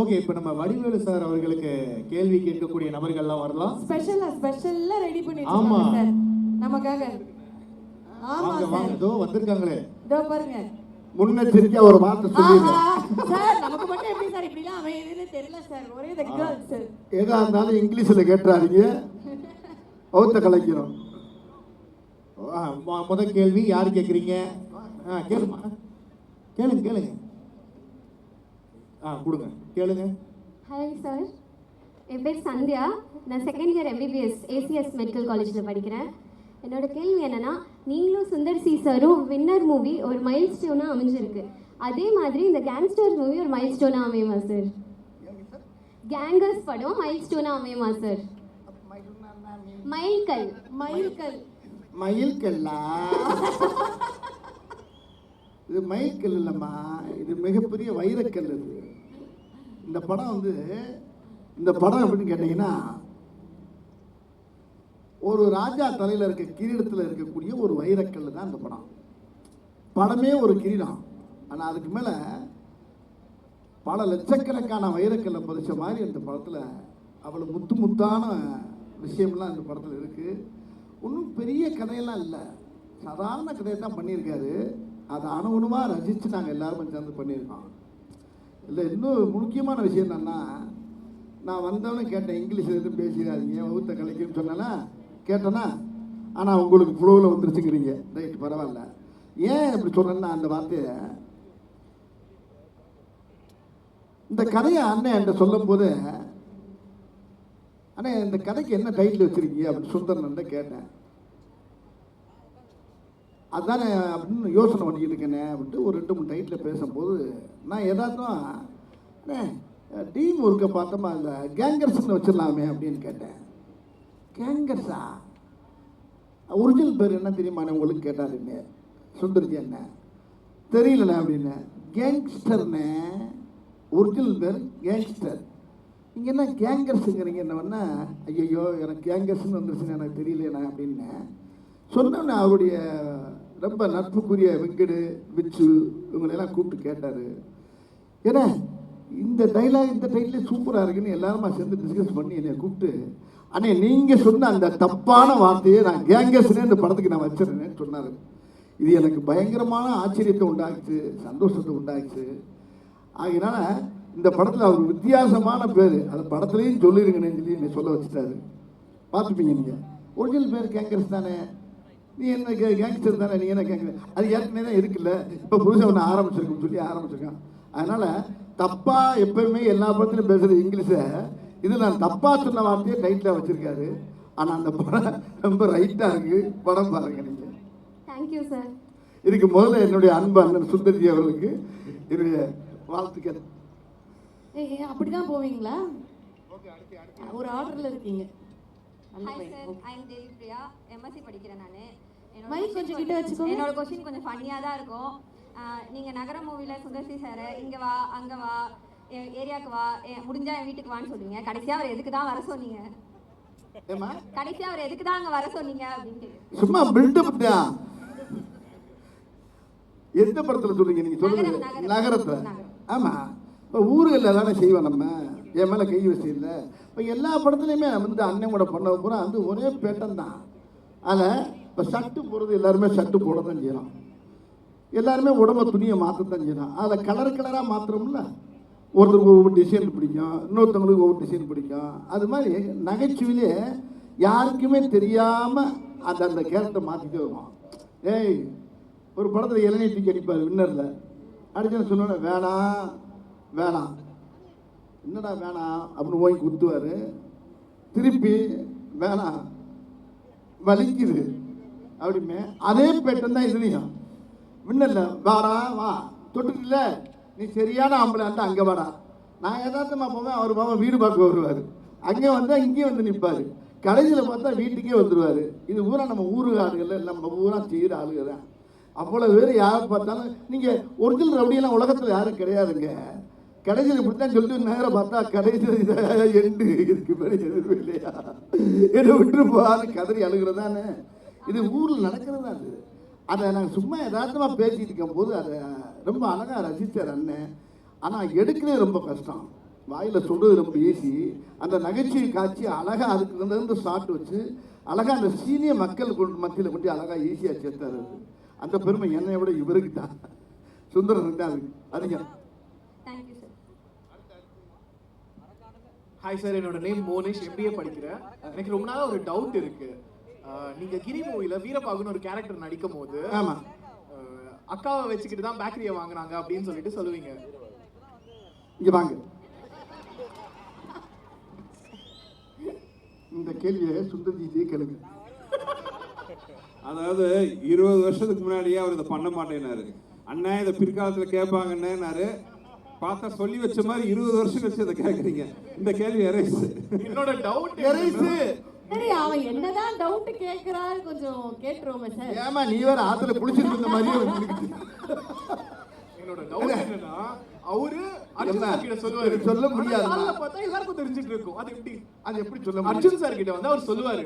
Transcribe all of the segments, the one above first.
Okay இப்போ நம்ம Vadivelu sir அவர்களுக்கு கேள்வி கேட்கக்கூடிய நபர்கள்லாம் வரலாம். ஸ்பெஷலா ஸ்பெஷலா ரெடி பண்ணி ஆமா. சார். நமக்காக. ஆமா வாங்க சார். இதோ வந்திருக்காங்களே. இதோ பாருங்க. முன்னெச்சரிக்கையா ஒரு வார்த்தை ஆஹா சார் நமக்கு மட்டும் எப்படி சார் இப்படிலாம் அமையுதுன்னு தெரியல சார். ஒரே த கேர்ள்ஸ் எதா இருந்தாலும் இங்கிலீஷ்ல கேட்டுறாதீங்க. பௌத்த கலைக்கிறோம். ஆ, மொ- முதல் கேள்வி யார் கேட்குறீங்க ஆ கேளுமா. கேளுங்க கேளுங்க. ஆ கொடுங்க. கேளுங்க. ஹாய் சார் என் பேர் சந்தியா. நான் second year MBBS ACS medical காலேஜில் படிக்கிறேன். என்னோட கேள்வி என்னன்னா நீங்களும் சுந்தர் சி சாரும் வின்னர் மூவி ஒரு மைல் ஸ்டோனாக அமைஞ்சிருக்கு. அதே மாதிரி இந்த கேங்ஸ்டர் மூவி ஒரு மைல் ஸ்டோனாக அமையுமா சார் கேங்கர்ஸ் படம் மைல் ஸ்டோனாக அமையுமா சார் மைல்கல் மயில்கல் மயில்கல்லா இது மயில்கல் இல்லைம்மா. இது மிகப்பெரிய வைரக்கல் இது இந்த படம் வந்து இந்த படம் எப்படின்னு கேட்டீங்கன்னா ஒரு ராஜா தலையில் இருக்க கிரீடத்தில் இருக்கக்கூடிய ஒரு வைரக்கல் தான் இந்த படம். படமே ஒரு கிரீடம். ஆனால் அதுக்கு மேலே பல லட்சக்கணக்கான வைரக்கல்லை பதிச்ச மாதிரி இந்த படத்தில் அவ்வளோ முத்து முத்தான விஷயம்லாம் இந்த படத்தில் இருக்குது ஒன்றும் பெரிய கதையெல்லாம் இல்லை. சாதாரண கதையை தான் பண்ணியிருக்காரு. அதை அணுகுணமாக ரசித்து நாங்கள் எல்லாரும் சேர்ந்து பண்ணியிருக்கோம். இல்லை இன்னும் முக்கியமான விஷயம் என்னென்னா நான் வந்தவனே கேட்டேன் இங்கிலீஷில் எதுவும் பேசிடாதீங்க வகுத்த கலைக்குன்னு சொன்னேன்னா? கேட்டேன்னா ஆனால் உங்களுக்கு ஃப்ளோவில் வந்துருச்சுங்கிறீங்க. ரைட் பரவாயில்ல. ஏன் இப்படி சொல்கிறேன்னா அந்த வார்த்தையை இந்த கதையை அண்ணன் என்கிட்ட சொல்லும் போது அண்ணே இந்த கதைக்கு என்ன டைட்டில் வச்சுருக்கீங்க? அப்படின்னு சுந்தரன் கேட்டேன். அதானே அப்படின்னு யோசனை பண்ணிக்கிட்டு இருக்கேனே அப்படின்ட்டு ஒரு ரெண்டு மூணு டைட்டில் பேசும்போது நான் எதாச்சும் அண்ணே டீம் ஒர்க்கை பார்த்தோமா இந்த கேங்கர்ஸ்னு வச்சிடலாமே அப்படின்னு கேட்டேன். கேங்கர்ஸா? ஒரிஜினல் பேர் என்ன தெரியுமாண்ணே உங்களுக்கு கேட்டாருங்க சுந்தர்ஜி என்ன தெரியலண்ணே அப்படின்னு. கேங்ஸ்டர்னே ஒரிஜினல் பேர் கேங்ஸ்டர். இங்கே என்ன கேங்கர்ஸுங்கிறீங்க என்ன பண்ணா? ஐயோ எனக்கு கேங்கர்ஸ்னு வந்துருச்சுன்னு எனக்கு தெரியலைண்ணே அப்படின்னு சொன்னோன்னே அவருடைய ரொம்ப நட்புக்குரிய வெங்கடு விச்சு இவங்களெல்லாம் கூப்பிட்டு கேட்டார். ஏன்னா இந்த டைலாக் இந்த டைட்டில் சூப்பராக இருக்குன்னு எல்லாருமா சேர்ந்து டிஸ்கஸ் பண்ணி என்னை கூப்பிட்டு அண்ணே நீங்கள் சொன்ன அந்த தப்பான வார்த்தையை நான் கேங்கர்ஸ்னே இந்த படத்துக்கு நான் வச்சிருந்தேன்னு சொன்னார். இது எனக்கு பயங்கரமான ஆச்சரியத்தை உண்டாச்சு சந்தோஷத்தை உண்டாச்சு ஆகினால இந்த படத்தில் அவர் வித்தியாசமான பேர் அந்த படத்துலேயும் சொல்லிருங்கன்னு சொல்லி என்னை சொல்ல வச்சுட்டாரு. பார்த்துப்பீங்க நீங்கள் ஒரிஜினல் பேர் கேங்கர்ஸ் தானே. நீ என்ன கே கேங்ஸ்டர் தானே நீ என்ன கேங்கர் அது ஏற்கனவே தான் இருக்குல்ல. இப்போ புதுசாக ஒன்று ஆரம்பிச்சிருக்குன்னு சொல்லி ஆரம்பிச்சிருக்கான். அதனால் தப்பாக எப்பயுமே எல்லா படத்துலையும் பேசுகிற இங்கிலீஷை. இது நான் தப்பாக சொன்ன வார்த்தையை டைட்டில் வச்சுருக்காரு. ஆனால் அந்த படம் ரொம்ப ரைட்டாக இருக்குது படம் பாருங்க நீங்கள் தேங்க்யூ சார் இதுக்கு முதல்ல என்னுடைய அன்பு அண்ணன் சுந்தர்ஜி அவர்களுக்கு என்னுடைய வாழ்த்துக்கள். ஏய் அப்படிதான் போவீங்களா? ஒரு ஆர்டர்ல இருக்கீங்க. Hi. Sir I am Devi Priya MSc படிக்கிறேன் நான். மைக் கொஞ்சம் கிட்ட வச்சுக்கோங்க. என்னோட கொஸ்டின் கொஞ்சம் ஃபன்னியாக தான் இருக்கும். ஆஹ் நீங்க நகர மூவியில் சுந்தர்சி சார் இங்க வா அங்க வா என் ஏரியாவுக்கு வா முடிஞ்சா என் வீட்டுக்கு வான்னு சொல்லுவீங்க கடைசியா அவர் எதுக்கு தான் வர சொன்னீங்க? ஏமா கடைசியா அவர் எதுக்கு தான் அங்க வர சொன்னீங்க அப்படின்ட்டு. சும்மா பில்டப் தான் எந்த படத்துல சொல்றீங்க நீங்க சொல்லுங்க. நகரத்துல. ஆமா. இப்போ ஊர்களில் தானே செய்வோம் நம்ம. என் மேலே கை வச்சு இல்லை. இப்போ எல்லா படத்துலையுமே வந்து அண்ணன் கூட பண்ண பூரா வந்து ஒரே பேட்டன் தான். அதில் இப்போ ஷர்ட்டு போடுறது எல்லாருமே ஷர்ட்டு போட தான் செய்கிறோம் எல்லாருமே உடம்ப துணியை மாற்றதான் செய்கிறோம் அதில் கலர் கலராக மாற்றுறோம்ல ஒருத்தருக்கு ஒவ்வொரு டிசைன் பிடிக்கும். இன்னொருத்தவங்களுக்கு ஒவ்வொரு டிசைன் பிடிக்கும். அது மாதிரி நகைச்சுவையிலே யாருக்குமே தெரியாமல் அந்த அந்த கேரக்டரை மாற்றிட்டு வருவான். ஏய் ஒரு படத்தில் இளநீர் தூக்கி அடிப்பார் வின்னரில் அடிச்சு சொன்னோன்னே வேணாம் வேணாம் என்னடா வேணாம் அப்படின்னு ஓங்கி குத்துவார். திருப்பி வேணாம் வலிக்குது. அப்படிமே அதே பேட்டன் தான் இதுலையும். முன்னல்ல வாடா வா தொட்டுல நீ சரியான ஆம்பளை இருந்தால் அங்கே வாடா. நான் யதார்த்தமா போவேன் அவர் மாமா வீடு பார்க்க வருவார். அங்கே வந்தால் இங்கேயும் வந்து நிற்பார் கடைசியில் பார்த்தா வீட்டுக்கே வந்துடுவார் இது பூரா நம்ம ஊரு ஆளுகள் இல்லை நம்ம பூரா செய்கிற ஆளுகள் தான். அவ்வளோ பேர் யாரை பார்த்தாலும் நீங்கள் ஒரிஜினல் ரவுடியெல்லாம் உலகத்தில் யாரும் கிடையாதுங்க. கடைசியில் இப்படி தான் சொல்லிட்டு நேரம் பார்த்தா கடைசியில் இதை எண்டு இதுக்கு மேலே எதிர்ப்பு இல்லையா? என்னை விட்டு கதறி அழுகிறதானே இது ஊரில் நடக்கிறது தான் அது அதை நாங்கள் சும்மா யதார்த்தமாக பேசிட்டு இருக்கும்போது அதை ரொம்ப அழகாக ரசித்தார் அண்ணன் ஆனால் எடுக்கிறது ரொம்ப கஷ்டம். வாயில் சொல்கிறது ரொம்ப ஈஸி அந்த நகைச்சுவை காட்சி அழகாக அதுக்கு ஸ்டார்ட் வச்சு அழகாக அந்த சீனியர் மக்கள் கொண்டு மத்தியில் கொண்டு அழகாக ஈஸியாக சேர்த்தாரு. அந்த பெருமை என்னை விட இவருக்கு தான். சுந்தரனுக்கு தான் அதிகம் ஹாய் சார் என்னோட நேம் மோனிஷ். எம்பிஏ படிக்கிறேன். எனக்கு ரொம்ப நாளா ஒரு டவுட் இருக்கு. அஹ், நீங்க கிரி மூவில வீரபாகுன்னு ஒரு கேரக்டர் நடிக்கும் போது ஆமாம் அஹ், அக்காவை வச்சுக்கிட்டு தான் பேக்கரியை வாங்குனாங்க அப்படின்னு சொல்லிட்டு சொல்லுவீங்க. இங்கே வாங்க. இந்த கேள்வியை சுந்தர்ஜிஜியே கேளுங்க. அதாவது இருபது வருஷத்துக்கு முன்னாடியே அவர் இதை பண்ண மாட்டேனாரு அண்ணன் இதை பிற்காலத்துல கேட்பாங்கன்னாரு பார்த்தா சொல்லி வச்ச மாதிரி இருபது வருஷம் கழிச்சு இதை கேட்குறீங்க இந்த கேள்வி எரேஸ் என்னோட டவுட் எரைஸு சரி அவன் என்னதான் டவுட் கேக்குறாரு கொஞ்சம் கேட்டுருவோமே சார். ஏமா நீ வேற ஆத்துல புளிச்சிட்டு இருந்த மாதிரியே வந்துக்கிட்டு. என்னோட டவுட் என்னன்னா அவரு அர்ஜுன் என்ன? சார் கிட்ட சொல்லுவாரு. சொல்ல முடியாதுமா. ஆனா காலைல பார்த்தா எல்லாருக்கும் தெரிஞ்சிட்டு இருக்கும். அது எப்படி? அது எப்படி சொல்ல முடியும்? அர்ஜுன் சார் கிட்ட வந்து அவர் சொல்லுவாரு.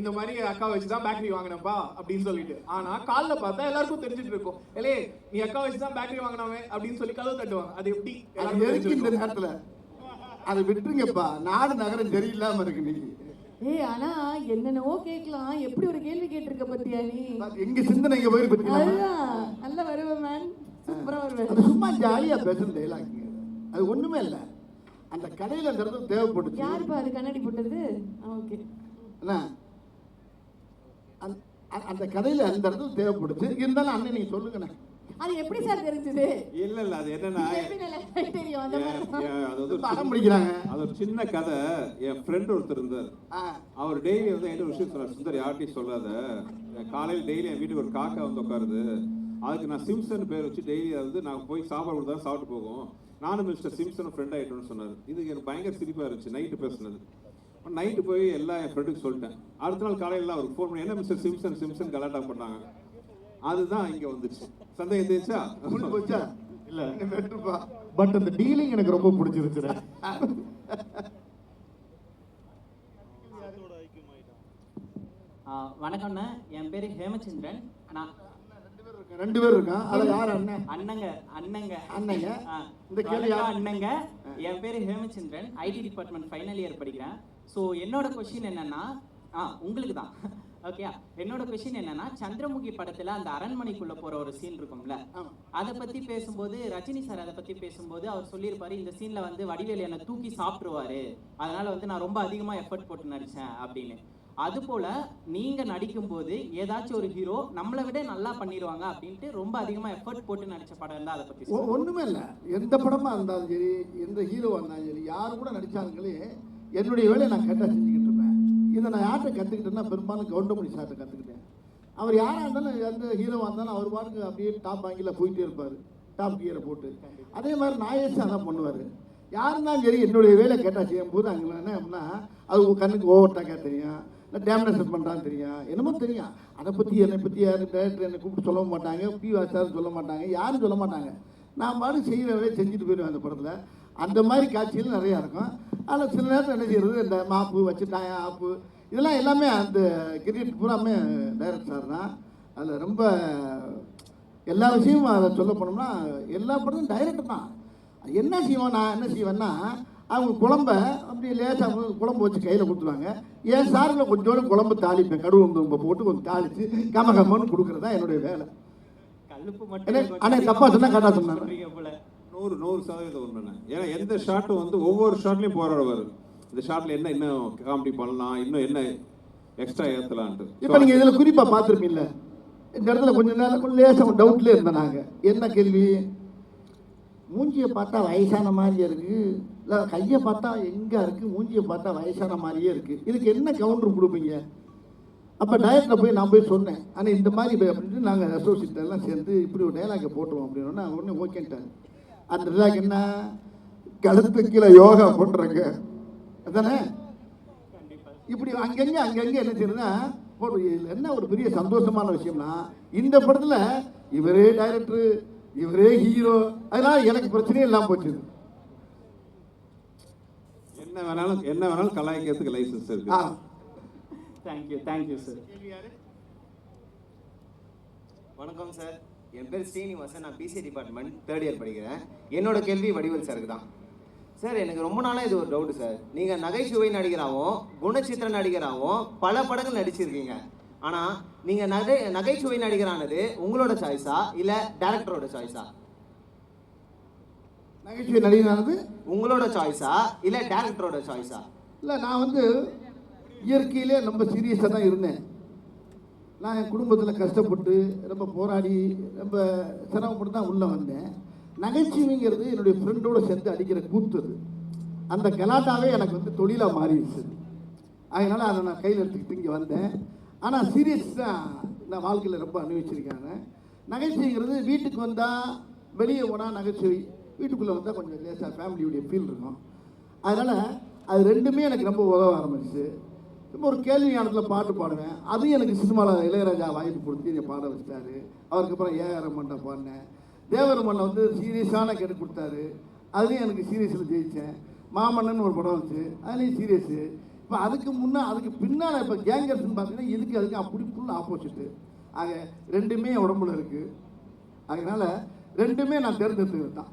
இந்த மாதிரி அக்கா வச்சு தான் பேக்கரி வாங்கினப்பா அப்படின்னு சொல்லிட்டு. ஆனா காலைல பார்த்தா எல்லாருக்கும் தெரிஞ்சிட்டு இருக்கும். ஏலே நீ அக்கா வச்சு தான் பேக்கரி வாங்கினாவே அப்படின்னு சொல்லி கதவு தட்டுவாங்க. அது எப்படி? இந்த? நேரத்துல? அதை விட்டுருங்கப்பா. நாடு நகரம் சரியில்லாம இருக்கு நீங்க ஏய் ஆனா என்னென்னவோ கேட்கலாம். எப்படி ஒரு கேள்வி கேட்டிருக்க பத்தியா நீ? எங்க சிந்தனை இங்க போயிரு பத்தி அதுதான் நல்ல வருவேன் மேன் சூப்பரா வருவேன். சும்மா ஜாலியா பேசுற டைலாக் அது ஒண்ணுமே இல்ல. அந்த கடையில அந்த இடத்துல தேவைப்பட்டுச்சு. யாருப்பா அது கண்ணாடி போட்டது? ஓகே. அந்த- கடையில அந்த இடத்துல தேவைப்பட்டுச்சு. இருந்தாலும் அண்ணன் நீங்க சொல்லுங்கண்ணே. அது எப்படி சார் தெரிஞ்சது? இல்ல இல்ல அது என்னன்னா தெரியும்? அந்த மாதிரி அது வந்து ஒரு படம் பிடிக்கிறாங்க. அது ஒரு சின்ன கதை. என் ஃப்ரெண்ட் ஒருத்தர் இருந்தார். அவர் டெய்லி வந்து ஒரு விஷயம் சொன்னார் சுந்தர் யார்ட்டையும் சொல்லாத. காலையில் டெய்லி என் வீட்டுக்கு ஒரு காக்கா வந்து உட்காருது. அதுக்கு நான் சிம்சன் பேர் வச்சு டெய்லி வந்து நான் போய் சாப்பாடு கொடுத்தா சாப்பிட்டு போகும். நானும் மிஸ்டர் சிம்சன் ஃப்ரெண்ட் ஆகிட்டோன்னு சொன்னார். இது எனக்கு பயங்கர சிரிப்பாக இருந்துச்சு. நைட்டு பேசுனது. நைட்டு போய் எல்லாம் என் ஃப்ரெண்டுக்கு சொல்லிட்டேன். அடுத்த நாள் காலையில் அவருக்கு ஃபோன் பண்ணி என்ன மிஸ்டர் சிம்சன் சிம்சன் கலாட்டா? பண்ணாங்க அதுதான் இங்கே வந்துச்சு. சந்தேகம் தெரிஞ்சா முடிஞ்சு போச்சா? இல்ல. வெட்டுப்பா. பட் அந்த டீலிங் எனக்கு ரொம்ப பிடிச்சிருச்சுடா. ஆ, வணக்கம்ண்ணே. என் பேர் ஹேமச்சந்திரன். நான் ரெண்டு பேர் இருக்கான் அதுல யார் அண்ணன்? அண்ணங்க அண்ணங்க. அண்ணங்க? ஆ, இந்த கேள்வி? அண்ணங்க. என் பேர் Hemachandran. IT department final year படிக்கிறேன். ஸோ என்னோட கொஷின் என்னன்னா ஆ உங்களுக்கு தான் ஓகே என்னோட கொஷின் என்னன்னா சந்திரமுகி படத்துல அந்த அரண்மனைக்குள்ள போற ஒரு சீன் இருக்கும்ல. அதை பத்தி பேசும்போது ரஜினி சார் அதை பத்தி பேசும்போது அவர் சொல்லியிருப்பாரு இந்த சீன்ல வந்து வடிவேல் என்னை தூக்கி சாப்பிட்டுருவாரு அதனால வந்து நான் ரொம்ப அதிகமா எஃபர்ட் போட்டு நடிச்சேன் அப்படின்னு அது போல நீங்க நடிக்கும்போது ஏதாச்சும் ஒரு ஹீரோ நம்மளை விட நல்லா பண்ணிடுவாங்க அப்படின்ட்டு ரொம்ப அதிகமா எஃபர்ட் போட்டு நடிச்ச படம் இருந்தா அதை பத்தி. ஒண்ணுமே இல்ல எந்த படமா இருந்தாலும் சரி எந்த ஹீரோவா இருந்தாலும் சரி யார் கூட நடிச்சாங்களே என்னுடைய வேலையை நான் இருப்பேன் இதை நான் யார்கிட்ட கற்றுக்கிட்டேன்னா பெரும்பாலும் கவுண்டமணி சார்கிட்ட கற்றுக்கிட்டேன் அவர் யாராக இருந்தாலும் எந்த ஹீரோவாக இருந்தாலும் அவர் பாட்டுக்கு அப்படியே டாப் வாங்கில போயிட்டே இருப்பார். டாப் கியரை போட்டு. அதே மாதிரி நாயேஷ் தான் பண்ணுவார். யாருந்தாலும் சரி என்னுடைய வேலை கேட்டால் செய்யும் போது அங்கே என்ன அப்படின்னா அது கண்ணுக்கு ஓவர் டாக்காக தெரியும். இல்லை டேமினேஷன் பண்ணுறான்னு தெரியும். என்னமோ தெரியும். அதை பற்றி என்னை பற்றி யாரும் டேரக்டர் என்னை கூப்பிட்டு சொல்ல மாட்டாங்க. பி வாசாரும் சொல்ல மாட்டாங்க. யாரும் சொல்ல மாட்டாங்க. நான் பாட்டு செய்கிற வேலையை செஞ்சுட்டு போயிடுவேன் அந்த படத்தில். அந்த மாதிரி காட்சிகள் நிறையா இருக்கும். அதில் சில நேரத்தில் என்ன செய்யறது இந்த மாப்பு வச்சுட்டாங்க ஆப்பு. இதெல்லாம் எல்லாமே அந்த கிரிக்கெட் பூராமே டைரக்ட் சார் தான். அதில் ரொம்ப எல்லா விஷயமும் அதை சொல்ல போனோம்னா எல்லா படமும் டைரக்டர் தான். என்ன செய்வோம் நான் என்ன செய்வேன்னா அவங்க குழம்ப அப்படி லேசாக குழம்பு வச்சு கையில் கொடுத்துருவாங்க. என் சாரில் கொஞ்சோண்டு குழம்பு தாளிப்பேன். கடுகு உளுந்து போட்டு கொஞ்சம் தாளித்து கம கம்மன்னு கொடுக்குறது தான் என்னுடைய வேலை. கல்லுப்பு என்ன, மட்டும் அண்ணே, தப்பா நூறு நூறு சதவீதம் உண்மைண்ணே. ஏன்னா எந்த ஷாட்டும் வந்து ஒவ்வொரு ஷாட்லையும் போராடுவார் இந்த ஷாட்ல என்ன இன்னும் காமெடி பண்ணலாம் இன்னும் என்ன எக்ஸ்ட்ரா ஏற்றலான்ட்டு இப்போ நீங்கள் இதில் குறிப்பாக பார்த்துருப்பீங்கள இந்த இடத்துல கொஞ்ச நேரம் கொஞ்சம் லேசாக டவுட்லேயே இருந்தோம் நாங்கள் என்ன கேள்வி? மூஞ்சியை பார்த்தா வயசான மாதிரியே இருக்குது இல்லை கையை பார்த்தா எங்கே இருக்குது மூஞ்சியை பார்த்தா வயசான மாதிரியே இருக்குது இதுக்கு என்ன கவுண்டர் கொடுப்பீங்க? அப்போ டயட்டில் போய் நான் போய் சொன்னேன். ஆனால் இந்த மாதிரி அப்படின்ட்டு நாங்கள் அசோசியேட்டெல்லாம் சேர்ந்து இப்படி ஒரு டைலாக்கை போட்டுருவோம் அப்படின்னு உடனே ஓகேன்ட்டாங்க அந்த என்ன? கழுத்து கீழே யோகா பண்ணுறங்க அதானே? இப்படி அங்கங்க அங்கங்க என்ன செய்யறதுன்னா போடு இதுல என்ன ஒரு பெரிய சந்தோஷமான விஷயம்னா இந்த படத்துல இவரே டைரக்டர் இவரே ஹீரோ அதனால எனக்கு பிரச்சனையே இல்லாம போச்சு. என்ன வேணாலும் என்ன வேணாலும் கலாய்க்கிறதுக்கு லைசன்ஸ் இருக்கு. Thank you thank you sir வணக்கம் சார் என் பேர் ஸ்ரீனிவாசன். நான் பிசி டிபார்ட்மெண்ட் தேர்ட் இயர் படிக்கிறேன். என்னோட கேள்வி வடிவேல் சாருக்கு தான். சார் எனக்கு ரொம்ப நாளாக இது ஒரு டவுட் சார் நீங்கள் நகைச்சுவை நடிகராகவும் குணச்சித்திர நடிகராகவும் பல படங்கள் நடிச்சிருக்கீங்க. ஆனால் நீங்கள் நகை நகைச்சுவை நடிகரானது உங்களோட சாய்ஸா இல்லை டேரக்டரோட சாய்ஸா நகைச்சுவை நடிகனானது உங்களோட சாய்ஸா இல்லை டேரக்டரோட சாய்ஸா இல்லை நான் வந்து இயற்கையிலே ரொம்ப சீரியஸாக தான் இருந்தேன். நான் என் குடும்பத்தில் கஷ்டப்பட்டு ரொம்ப போராடி ரொம்ப சிரமப்பட்டு தான் உள்ளே வந்தேன். நகைச்சுவைங்கிறது என்னுடைய ஃப்ரெண்டோட சேர்ந்து அடிக்கிற கூத்து அது. அந்த கலாட்டாவே எனக்கு வந்து தொழிலாக மாறிடுச்சு. அதனால் அதை நான் கையில் எடுத்துக்கிட்டு இங்கே வந்தேன். ஆனால் சீரியஸ் தான் நான் வாழ்க்கையில் ரொம்ப அனுபவிச்சிருக்காங்க. நகைச்சுவைங்கிறது வீட்டுக்கு வந்தால் வெளியே போனால் நகைச்சுவை. வீட்டுக்குள்ளே வந்தால் கொஞ்சம் லேசாக ஃபேமிலியுடைய ஃபீல் இருக்கும். அதனால் அது ரெண்டுமே எனக்கு ரொம்ப உதவ ஆரம்பிச்சு இப்போ ஒரு கேள்வி ஞானத்தில் பாட்டு பாடுவேன். அதுவும் எனக்கு சினிமாவில் இளையராஜா வாய்ப்பு கொடுத்து என்னை பாட வச்சிட்டாரு. அவருக்கு அப்புறம் ஏஆர் ரமண்ட பாடினேன். தேவரமண்ணை வந்து சீரியஸான கேட்டு கொடுத்தாரு. அதுலேயும் எனக்கு சீரியஸில் ஜெயித்தேன் மாமன்னன் ஒரு படம் வந்துச்சு. அதுலேயும் சீரியஸு. இப்போ அதுக்கு முன்னே அதுக்கு பின்னால் இப்போ கேங்கர்ஸ்னு பார்த்தீங்கன்னா இதுக்கு அதுக்கு அப்படி ஃபுல் ஆப்போசிட்டு ஆக ரெண்டுமே என் உடம்புல இருக்குது அதனால் ரெண்டுமே நான் தேர்ந்தெடுத்துக்கிறது தான்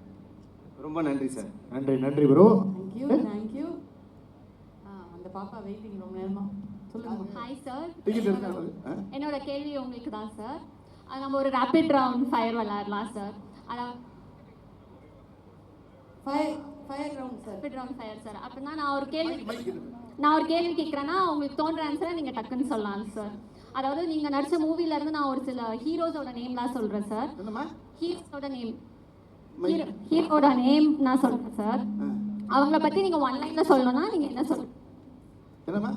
ரொம்ப நன்றி சார். நன்றி நன்றி bro thank you thank you பாப்பா வெயிட்டிங் ரொம்ப நேரமா? சொல்லுங்க. ஹாய் சார் என்னோட கேள்வி உங்களுக்கு தான் சார் அது நம்ம ஒரு ரேபிட் ரவுண்ட் ஃபயர் விளையாடலாம் சார் அதான். Fire fire round sir rapid round fire sir அப்படின்னா நான் ஒரு கேள்வி நான் ஒரு கேள்வி கேட்குறேன்னா உங்களுக்கு தோன்ற ஆன்சரை நீங்கள் டக்குன்னு சொல்லலாம் சார் அதாவது நீங்கள் நடிச்ச மூவில இருந்து நான் ஒரு சில ஹீரோஸோட நேம்லாம் சொல்கிறேன் சார் ஹீரோஸோட நேம் ஹீரோ ஹீரோட நேம் நான் சொல்கிறேன் சார் அவங்கள பற்றி நீங்கள் ஒன் லைனில் சொல்லணும்னா நீங்கள் என்ன சொல் என்னம்மா?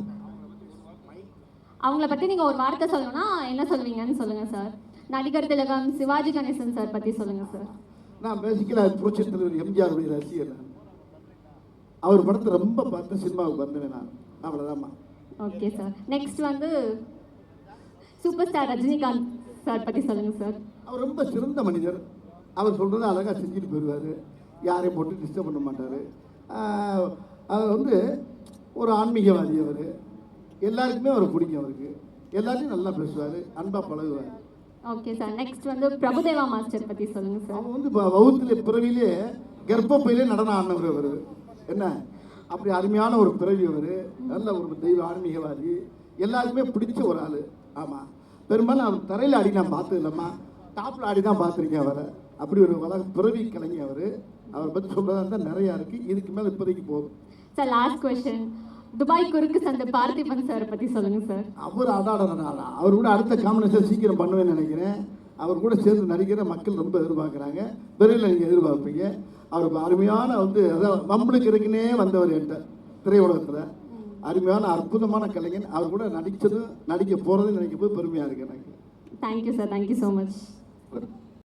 அவங்கள பற்றி நீங்கள் ஒரு வார்த்தை சொல்லணும்னா என்ன சொல்லுவீங்கன்னு சொல்லுங்கள் சார். நடிகர் திலகம் சிவாஜி கணேசன் சார் பற்றி சொல்லுங்கள் சார். நான் பேசிக்கலாக புரட்சி தலைவர் எம்ஜிஆருடைய ரசிகர் அவர் படத்தை ரொம்ப பார்த்து சினிமாவுக்கு வந்தேன் நான். அவ்வளோதாம்மா ஓகே சார். நெக்ஸ்ட் வந்து சூப்பர் ஸ்டார் ரஜினிகாந்த் சார் பற்றி சொல்லுங்கள் சார். அவர் ரொம்ப சிறந்த மனிதர். அவர் சொல்கிறத அழகாக செஞ்சுட்டு போயிடுவார். யாரையும் போட்டு டிஸ்டர்ப் பண்ண மாட்டார். அவர் வந்து ஒரு ஆன்மீகவாதி அவர். எல்லாருக்குமே அவர் பிடிக்கும் அவருக்கு. எல்லாத்தையும் நல்லா பேசுவார் அன்பாக பழகுவார். ஓகே சார் நெக்ஸ்ட் வந்து பிரபுதேவா மாஸ்டர் பற்றி சொல்லுங்கள் சார் அவன் வந்து இப்போ வகுத்துல பிறவிலே கர்ப்பப்பையிலே நடனம் ஆடினவர் அவர். என்ன? அப்படி அருமையான ஒரு பிறவி அவர். நல்ல ஒரு தெய்வ ஆன்மீகவாதி. எல்லாருக்குமே பிடிச்ச ஒரு ஆள். ஆமாம் பெரும்பாலும் அவர் தரையில் ஆடி நான் பார்த்தது இல்லைம்மா. டாப்பில் ஆடி தான் பார்த்துருக்கேன் அவரை. அப்படி ஒரு வள பிறவி கலைஞர் அவர். அவரை பற்றி சொல்கிறதா இருந்தால் நிறையா இருக்குது இதுக்கு மேலே இப்போதைக்கு போதும். சார் லாஸ்ட் கொஸ்டின் துபாய் குறுக்கு சந்தை பார்த்திபன் சார் பற்றி சொல்லுங்கள் சார் அவர் அடாடா அவர் கூட அடுத்த காம்பினேஷன் சீக்கிரம் பண்ணுவேன்னு நினைக்கிறேன். அவர் கூட சேர்ந்து நடிக்கிற மக்கள் ரொம்ப எதிர்பார்க்குறாங்க. விரைவில் நீங்கள் எதிர்பார்ப்பீங்க. அவர் அருமையான வந்து அதான் வம்பளுக்கு இருக்குன்னே வந்தவர் என்கிட்ட திரையுலகத்தில். அருமையான அற்புதமான கலைஞன். அவர் கூட நடித்ததும் நடிக்க போகிறதும் நினைக்கும் போது பெருமையாக இருக்கு எனக்கு. Thank you sir thank you so much